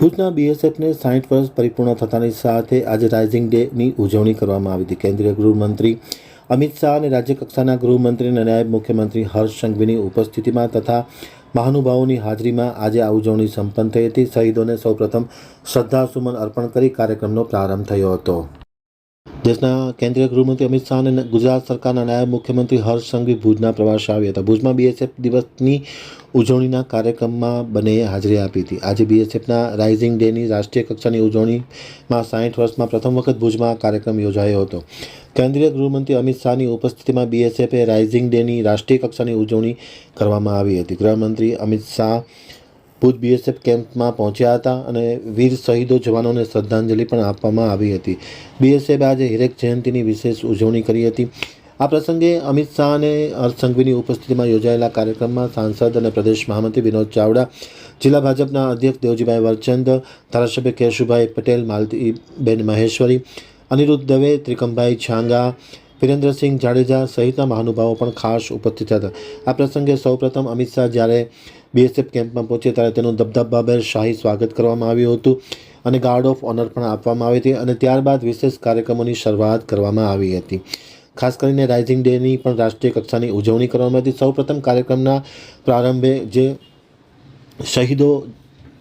ભુજના બીએસએફને સાઠ વર્ષ પરિપૂર્ણ થતાની સાથે આજે રાઇઝિંગ ડેની ઉજવણી કરવામાં આવી હતી. કેન્દ્રીય ગૃહમંત્રી અમિત શાહ અને રાજ્યકક્ષાના ગૃહમંત્રી અને નાયબ મુખ્યમંત્રી હર્ષ સંઘવીની ઉપસ્થિતિમાં તથા મહાનુભાવોની હાજરીમાં આજે આ ઉજવણી સંપન્ન થઈ હતી. શહીદોને સૌપ્રથમ શ્રદ્ધાસુમન અર્પણ કરી કાર્યક્રમનો પ્રારંભ થયો હતો. દેશના કેન્દ્રીય ગૃહમંત્રી અમિત શાહ અને ગુજરાત સરકારના નાયબ મુખ્યમંત્રી હર્ષ સંઘવી ભુજના પ્રવાસે આવ્યા હતા. ભુજમાં બીએસએફ દિવસની ઉજવણીના કાર્યક્રમમાં બંનેએ હાજરી આપી હતી. આજે બીએસએફના રાઇઝિંગ ડેની રાષ્ટ્રીય કક્ષાની ઉજવણીમાં સાઠ વર્ષમાં પ્રથમ વખત ભુજમાં કાર્યક્રમ યોજાયો હતો. કેન્દ્રીય ગૃહમંત્રી અમિત શાહની ઉપસ્થિતિમાં બીએસએફે રાઇઝિંગ ડેની રાષ્ટ્રીય કક્ષાની ઉજવણી કરવામાં આવી હતી. ગૃહમંત્રી અમિત શાહ ભુજ બીએસએફ કેમ્પમાં પહોંચ્યા હતા અને વીર શહીદો જવાનોને શ્રદ્ધાંજલિ પણ આપવામાં આવી હતી. બીએસએફે આજે હીરક જયંતિની વિશેષ ઉજવણી કરી હતી. આ પ્રસંગે અમિત શાહ અને હર્ષ ઉપસ્થિતિમાં યોજાયેલા કાર્યક્રમમાં સાંસદ અને પ્રદેશ મહામંત્રી વિનોદ ચાવડા, જિલ્લા ભાજપના અધ્યક્ષ દેવજીભાઈ વરચંદ, ધારાસભ્ય કેશુભાઈ પટેલ, માલતીબેન મહેશ્વરી, અનિરુદ્ધ દવે, ત્રિકમભાઈ છાંગા વિરેન્દ્રસિંહ જાડેજા સહિતના મહાનુભાવો પણ ખાસ ઉપસ્થિત હતા. આ પ્રસંગે સૌપ્રથમ અમિત શાહ જ્યારે બીએસએફ કેમ્પમાં પહોંચ્યા ત્યારે તેનું દબદબાભેર શાહી સ્વાગત કરવામાં આવ્યું હતું અને ગાર્ડ ઓફ ઓનર પણ આપવામાં આવી હતી અને ત્યારબાદ વિશેષ કાર્યક્રમોની શરૂઆત કરવામાં આવી હતી. ખાસ કરીને રાઇઝિંગ ડેની પણ રાષ્ટ્રીય કક્ષાની ઉજવણી કરવામાં હતી. સૌપ્રથમ કાર્યક્રમના પ્રારંભે જે શહીદો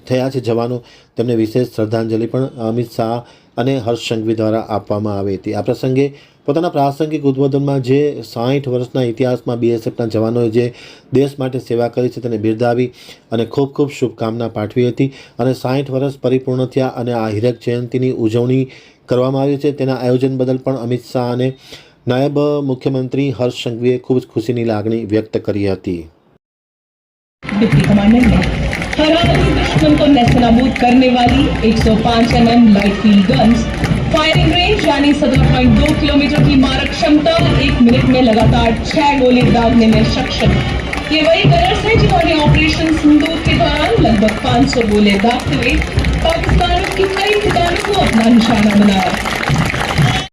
થયા છે જવાનો, તેમને વિશેષ શ્રદ્ધાંજલિ પણ અમિત શાહ અને હર્ષ સંઘવી દ્વારા આપવામાં આવી હતી. આ પ્રસંગે પોતાના પ્રાસંગિક ઉદ્બોધનમાં જે સાઠ વર્ષના ઇતિહાસમાં બીએસએફના જવાનોએ જે દેશ માટે સેવા કરી છે તેને બિરદાવી અને ખૂબ ખૂબ શુભકામના પાઠવી હતી અને સાઠ વર્ષ પરિપૂર્ણ થયા અને આ હીરક જયંતિની ઉજવણી કરવામાં આવી છે તેના આયોજન બદલ પણ અમિત શાહ અને નાયબ મુખ્યમંત્રી હર્ષ સંઘવીએ ખૂબ જ ખુશીની લાગણી વ્યક્ત કરી હતી डिप्टी कमांडर ने हरामती दुश्मन को नेस्तनाबूद करने वाली 105 MM light field guns firing range, यानी 17.2 किलोमीटर की मारक क्षमता, एक मिनट में लगातार छह गोले दागने में सक्षम। ये वही कलर्स है जिन्होंने ऑपरेशन सिंदूर के दौरान लगभग 500 गोले दागते हुए पाकिस्तान की कई ठिकानों को अपना निशाना बनाया।